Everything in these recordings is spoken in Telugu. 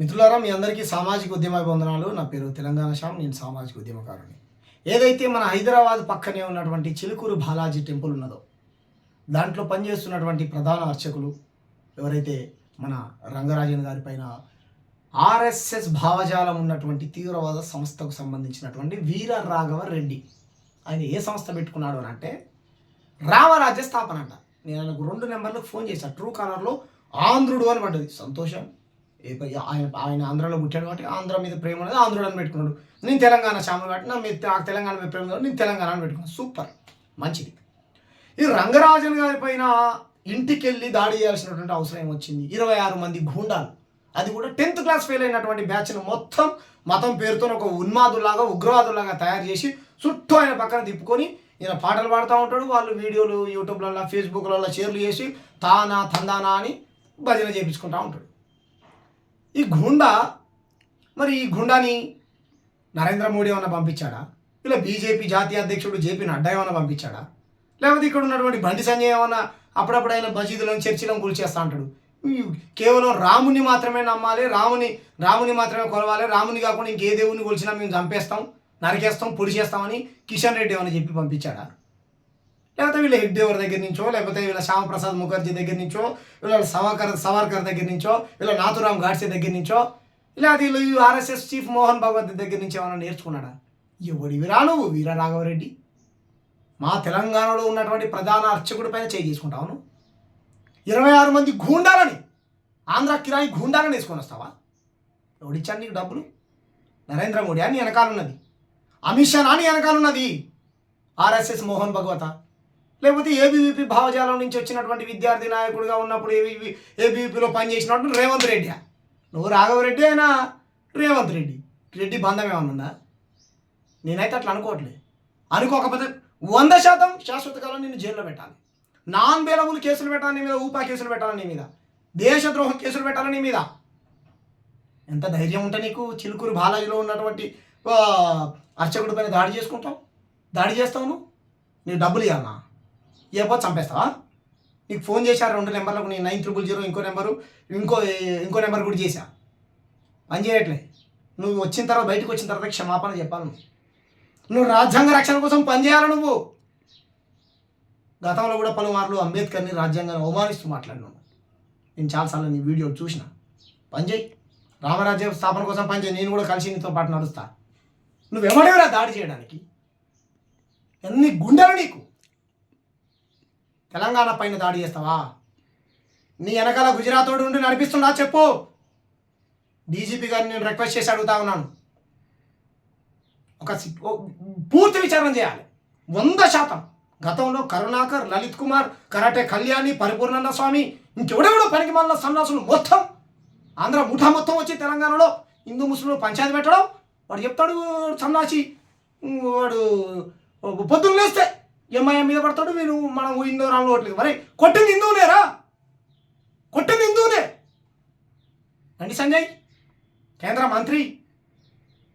మిత్రులారా మీ అందరికీ సామాజిక ఉద్యమ వందనాలు. నా పేరు తెలంగాణ శ్యామ్ నేను సామాజిక ఉద్యమకారుని. ఏదైతే మన హైదరాబాద్ పక్కనే ఉన్నటువంటి చిలుకూరు బాలాజీ టెంపుల్ ఉన్నదో దాంట్లో పనిచేస్తున్నటువంటి ప్రధాన అర్చకులు ఎవరైతే మన రంగరాజన్ గారి పైన ఆర్ఎస్ఎస్ భావజాలం ఉన్నటువంటి తీవ్రవాద సంస్థకు సంబంధించినటువంటి వీర రాఘవ రెడ్డి ఆయన ఏ సంస్థ పెట్టుకున్నాడు అని అంటే రామరాజ్య స్థాపన అంట. నేను ఆయనకు రెండు నెంబర్లకు ఫోన్ చేశాను ట్రూ కాలర్లో ఆంధ్రుడు అని పడ్డది. సంతోషం. ఆయన ఆయన ఆంధ్రలో పుట్టాడు కాబట్టి ఆంధ్ర మీద ప్రేమ ఉన్నది ఆంధ్రుడు అని పెట్టుకున్నాడు. నేను తెలంగాణ శ్యాములు కాబట్టి నా మీద నాకు తెలంగాణ మీద ప్రేమ నేను తెలంగాణ అని పెట్టుకున్నాను. సూపర్. మంచిది. ఈ రంగరాజన్ గారి పైన ఇంటికి వెళ్ళి దాడి చేయాల్సినటువంటి అవసరం ఏమొచ్చింది? ఇరవై ఆరు మంది గూండాలు. అది కూడా టెన్త్ క్లాస్ ఫెయిల్ అయినటువంటి బ్యాచ్ను మొత్తం మతం పేరుతో ఒక ఉన్మాదులాగా ఉగ్రవాదులాగా తయారు చేసి చుట్టూ ఆయన పక్కన తిప్పుకొని ఈయన పాటలు పాడుతూ ఉంటాడు. వాళ్ళు వీడియోలు యూట్యూబ్లలో ఫేస్బుక్లలో షేర్లు చేసి తానా తందానా అని భజన చేయించుకుంటూ ఉంటాడు. ఈ గుండా మరి ఈ గుండాని నరేంద్ర మోడీ ఏమన్నా పంపించాడా? ఇలా బీజేపీ జాతీయ అధ్యక్షుడు జేపీ నడ్డా ఏమన్నా పంపించాడా? లేకపోతే ఇక్కడ ఉన్నటువంటి బండి సంజయ్ ఏమన్నా అప్పుడప్పుడు ఆయన మసీదులను చర్చిలను కూల్చేస్తా అంటాడు. కేవలం రాముని మాత్రమే నమ్మాలి రాముని రాముని మాత్రమే కొలవాలి రాముని కాకుండా ఇంకే దేవుని కొలిచినా మేము చంపేస్తాం నరికేస్తాం పొడి చేస్తామని కిషన్ రెడ్డి ఏమైనా చెప్పి పంపించాడా? లేకపోతే వీళ్ళ హెగ్డేవర్ దగ్గర నుంచో లేకపోతే వీళ్ళ శ్యామప్రసాద్ ముఖర్జీ దగ్గర నుంచో వీళ్ళ సవర్కర్ సవర్కర్ దగ్గర నుంచో వీళ్ళ నాథురామ్ గాడ్సే దగ్గర నుంచో లేకపోతే వీళ్ళు ఆర్ఎస్ఎస్ చీఫ్ మోహన్ భగవత్ దగ్గర నుంచి ఏమైనా నేర్చుకున్నాడా? ఎవడి రా నువ్వు వీర రాఘవరెడ్డి మా తెలంగాణలో ఉన్నటువంటి ప్రధాన అర్చకుడి పైన చేయి చేసుకుంటావు ఇరవై ఆరు మంది గూండాలని ఆంధ్ర కిరాయి గూండాలని వేసుకొని వస్తావా? ఎవడిచ్చాను నీకు డబ్బులు? నరేంద్ర మోడీ అని వెనకాలన్నది అమిత్ షా నాని వెనకాలన్నది ఆర్ఎస్ఎస్ మోహన్ భగవత. లేకపోతే ఏబీవీపీ భావజాలం నుంచి వచ్చినటువంటి విద్యార్థి నాయకుడిగా ఉన్నప్పుడు ఏబీవీ ఏబీవీపీలో పనిచేసినప్పుడు రేవంత్ రెడ్డి నువ్వు రాఘవరెడ్డి అయినా రేవంత్ రెడ్డి? రెడ్డి బంధం ఏమన్నా ఉందా? నేనైతే అట్లా అనుకోవట్లేదు అనుకోకపోతే వంద శాతం శాశ్వత కాలం నేను జైల్లో పెట్టాలి. నాన్ బేలబుల్ కేసులు పెట్టాలి నీ మీద ఊపా కేసులు పెట్టాలి నీ మీద. దేశద్రోహం కేసులు పెట్టాలి నీ మీద. ఎంత ధైర్యం ఉంటే నీకు చిలుకూరు బాలాజీలో ఉన్నటువంటి అర్చకుడి పైన దాడి చేసుకుంటావు? దాడి చేస్తావు నువ్వు? నీకు డబ్బులు ఇవ్వాలన్నా ఏపో చంపేస్తావా? నీకు ఫోన్ చేశారు రెండు నెంబర్లకు నేను నైన్ త్రిబుల్ జీరో ఇంకో నెంబరు ఇంకో ఇంకో నెంబర్ కూడా చేశా. పని చేయట్లే. నువ్వు వచ్చిన తర్వాత బయటకు వచ్చిన తర్వాత క్షమాపణ చెప్పాలి నువ్వు. నువ్వు రాజ్యాంగ రక్షణ కోసం పనిచేయాలి నువ్వు. గతంలో కూడా పలుమార్లు అంబేద్కర్ని రాజ్యాంగాన్ని అవమానిస్తూ మాట్లాడినాను నేను చాలాసార్లు నీ వీడియోలు చూసిన. పనిచేయి రామరాజ్య స్థాపన కోసం పనిచేయి నేను కూడా కలిసి నీతో పాటు నడుస్తా. నువ్వెవడేవరా దాడి చేయడానికి? ఎన్ని గుండెలు నీకు? తెలంగాణ పైన దాడి చేస్తావా? నీ వెనకాల గుజరాతోడు ఉండి నడిపిస్తున్నా చెప్పు. డీజీపీ గారిని నేను రిక్వెస్ట్ చేసి అడుగుతా ఉన్నాను. ఒక పూర్తి విచారణ చేయాలి. వంద శాతం. గతంలో కరుణాకర్ లలిత్ కుమార్ కరాటే కళ్యాణి పరిపూర్ణానంద స్వామి ఇంకెవడెవడో పనికి మళ్ళీ సన్నాసులు మొత్తం ఆంధ్ర ముఠా మొత్తం వచ్చి తెలంగాణలో హిందూ ముస్లింలు పంచాయతీ పెట్టడం. వాడు చెప్తాడు సన్నాసి వాడు పొద్దున్న లేస్తే ఎంఐఎం మీద పడతాడు? మీరు మనం హిందూ రాను ఓట్లేదు. మరి కొట్టింది హిందువునేరా కొట్టింది హిందువునే రండి సంజయ్. కేంద్ర మంత్రి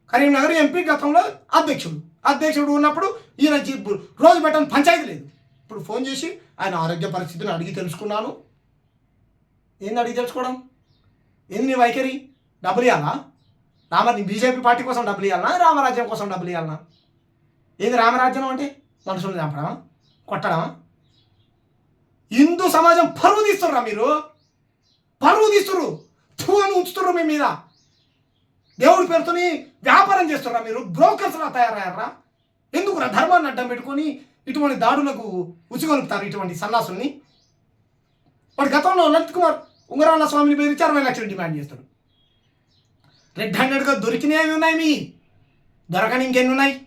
కరీంనగర్ ఎంపీ గతంలో అధ్యక్షుడు. అధ్యక్షుడు ఉన్నప్పుడు ఈయన రోజు పెట్టని పంచాయతీ లేదు. ఇప్పుడు ఫోన్ చేసి ఆయన ఆరోగ్య పరిస్థితిని అడిగి తెలుసుకున్నాను. ఏంది అడిగి తెలుసుకోవడం? ఏంది నీ వైఖరి? డబ్బులు ఇవ్వాలా రామ బీజేపీ పార్టీ కోసం డబ్బులు ఇవ్వాలనా రామరాజ్యం కోసం డబ్బులు ఇవ్వాలనా ఏంది రామరాజ్యం అంటే? మనుషులను చంపడం కొట్టడం. హిందూ సమాజం పరువు తీస్తుర్రా మీరు? పరువు తీస్తురు థూ ఉంచుతుర్రు మీ మీద. దేవుడి పేరుతోని వ్యాపారం చేస్తుర్రా మీరు? బ్రోకర్స్లా తయారయ్యారా ఎందుకురా ధర్మాన్ని అడ్డం పెట్టుకొని ఇటువంటి దాడులకు ఉచిగొలుపుతారు ఇటువంటి సన్నాసుల్ని? వాడు గతంలో లలిత్ కుమార్ ఉంగరాల స్వామిని పేరు ఇచ్చి అరవై లక్షలు డిమాండ్ చేస్తాడు. రెడ్ హ్యాండెడ్గా దొరికినవి ఉన్నాయి మీ? దొరకని ఇంకెన్ని ఉన్నాయి?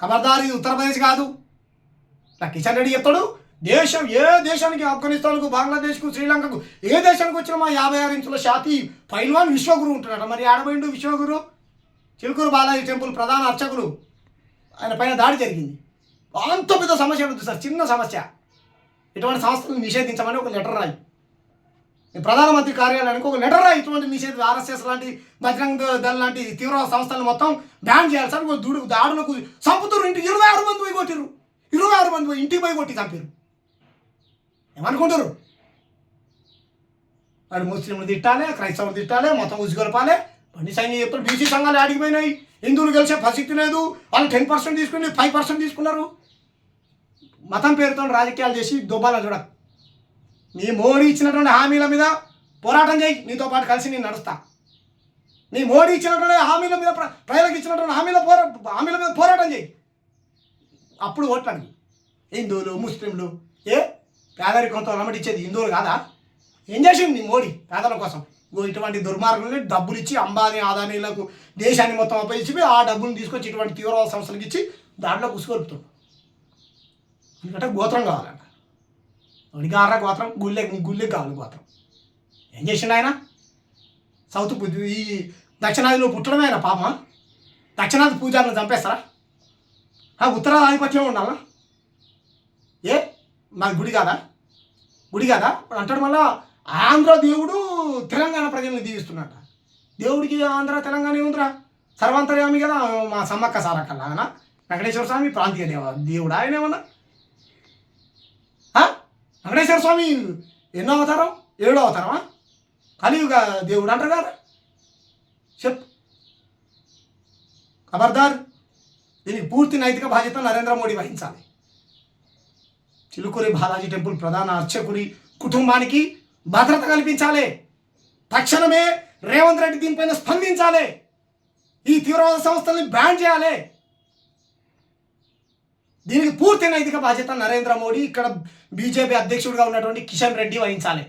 ఖబర్దారు ఇది ఉత్తరప్రదేశ్ కాదు. నా కిషన్ రెడ్డి చెప్తాడు దేశం ఏ దేశానికి ఆఫ్ఘనిస్తాన్కు బంగ్లాదేశ్కు శ్రీలంకకు ఏ దేశానికి వచ్చిన మా యాభై ఆరు ఇంచుల షాతి పైల్వాన్ విశ్వగురు ఉంటున్నాడు. మరి ఆడబోయిండు విశ్వగురు? చిలుకూరు బాలాజీ టెంపుల్ ప్రధాన అర్చకులు. ఆయన పైన దాడి జరిగింది. అంత పెద్ద సమస్య ఉంటుంది సార్ చిన్న సమస్య. ఇటువంటి సంస్థలను నిషేధించమని ఒక లెటర్ రాయి. ప్రధానమంత్రి కార్యాలయానికి ఒక లెటర్ రాయి. ఇటువంటి నిషేధ ఆర్ఎస్ఎస్ లాంటి బజరంగ దళ లాంటి తీవ్రవాద సంస్థలు మొత్తం బ్యాన్ చేయాలి. సార్ దూడు దాడులకు చంపుతున్నారు ఇంటి ఇరవై ఆరు మంది పోయి కొట్టిరు ఇరవై ఆరు మంది పోయి ఇంటికి పోయి కొట్టి చంపారు ఏమనుకుంటారు వాడు ముస్లింలు తిట్టాలి క్రైస్తవులు తిట్టాలి మొత్తం ఉసిగొలపాలి. బండి సైన్యం చెప్తారు. బీసీ సంఘాలు ఆడిగిపోయినాయి హిందువులు గెలిచే పరిస్థితి లేదు. వాళ్ళు టెన్ పర్సెంట్ తీసుకుని ఫైవ్ పర్సెంట్ తీసుకున్నారు. మతం పేరుతో రాజకీయాలు చేసి దుబ్బాల చూడ నీ మోడీ ఇచ్చినటువంటి హామీల మీద పోరాటం చేయి. నీతో పాటు కలిసి నేను నడుస్తా. నీ మోడీ ఇచ్చినటువంటి హామీల మీద ప్రజలకు ఇచ్చినటువంటి హామీల పోరా హామీల మీద పోరాటం చేయి. అప్పుడు ఓట్లాడు హిందువులు ముస్లింలు ఏ? పేదరికంతో ఇచ్చేది హిందువులు కాదా? ఏం చేసింది నీ మోడీ పేదల కోసం? ఇటువంటి దుర్మార్గుల్ని డబ్బులు ఇచ్చి అంబానీ ఆదానీలకు దేశాన్ని మొత్తం అప్పగించి ఆ డబ్బులు తీసుకొచ్చి ఇటువంటి తీవ్రవాద సంస్థలకు ఇచ్చి దాంట్లో కుసుకొలుపుతాడు ఎందుకంటే గోత్రం కావాలంట. అడిగారా గోత్రం గుళ్ళె గుళ్ళె కావాలి గోత్రం. ఏం చేసిండు ఆయన? సౌత్ ఈ దక్షిణాదిలో పుట్టడమే ఆయన పాప దక్షిణాది పూజారిని చంపేస్తారా? ఆ ఉత్తరాది ఆధిపత్యం ఉండాలా? ఏ? మాది గుడి కాదా? గుడి కాదా? ఇప్పుడు అంటాడు మళ్ళా ఆంధ్ర దేవుడు తెలంగాణ ప్రజల్ని దీవిస్తున్నట్ట దేవుడికి ఆంధ్ర తెలంగాణ ఏముందిరా? సర్వాంతర్యామి కదా మా సమ్మక్క సారక్క ఆయన వెంకటేశ్వర స్వామి ప్రాంతీయ దేవ దేవుడు ఆయన ఏమన్నా? వెంకటేశ్వర స్వామి ఎన్నో అవతారం? ఏడో అవతారమా? కలియుగ దేవుడు అంటారు కదా. చెప్ ఖబర్దార్ దీనికి పూర్తి నైతిక బాధ్యత నరేంద్ర మోడీ వహించాలి. చిలుకూరి బాలాజీ టెంపుల్ ప్రధాన అర్చకుడి కుటుంబానికి భద్రత కల్పించాలి. తక్షణమే రేవంత్ రెడ్డి దీనిపైన స్పందించాలి. ఈ తీవ్రవాద సంస్థల్ని బ్యాన్ చేయాలి. దీనికి పూర్తి నైతిక బాధ్యత నరేంద్ర మోడీ. ఇక్కడ బీజేపీ అధ్యక్షుడిగా ఉన్నటువంటి కిషన్ రెడ్డి వహించాలి.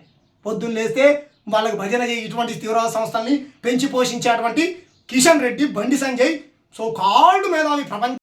పొద్దున్న లేస్తే వాళ్ళకి భజన చేయి ఇటువంటి తీవ్రవాద సంస్థల్ని పెంచి పోషించేటువంటి కిషన్ రెడ్డి బండి సంజయ్ సో కాల్డ్ మేధావి ప్రపంచ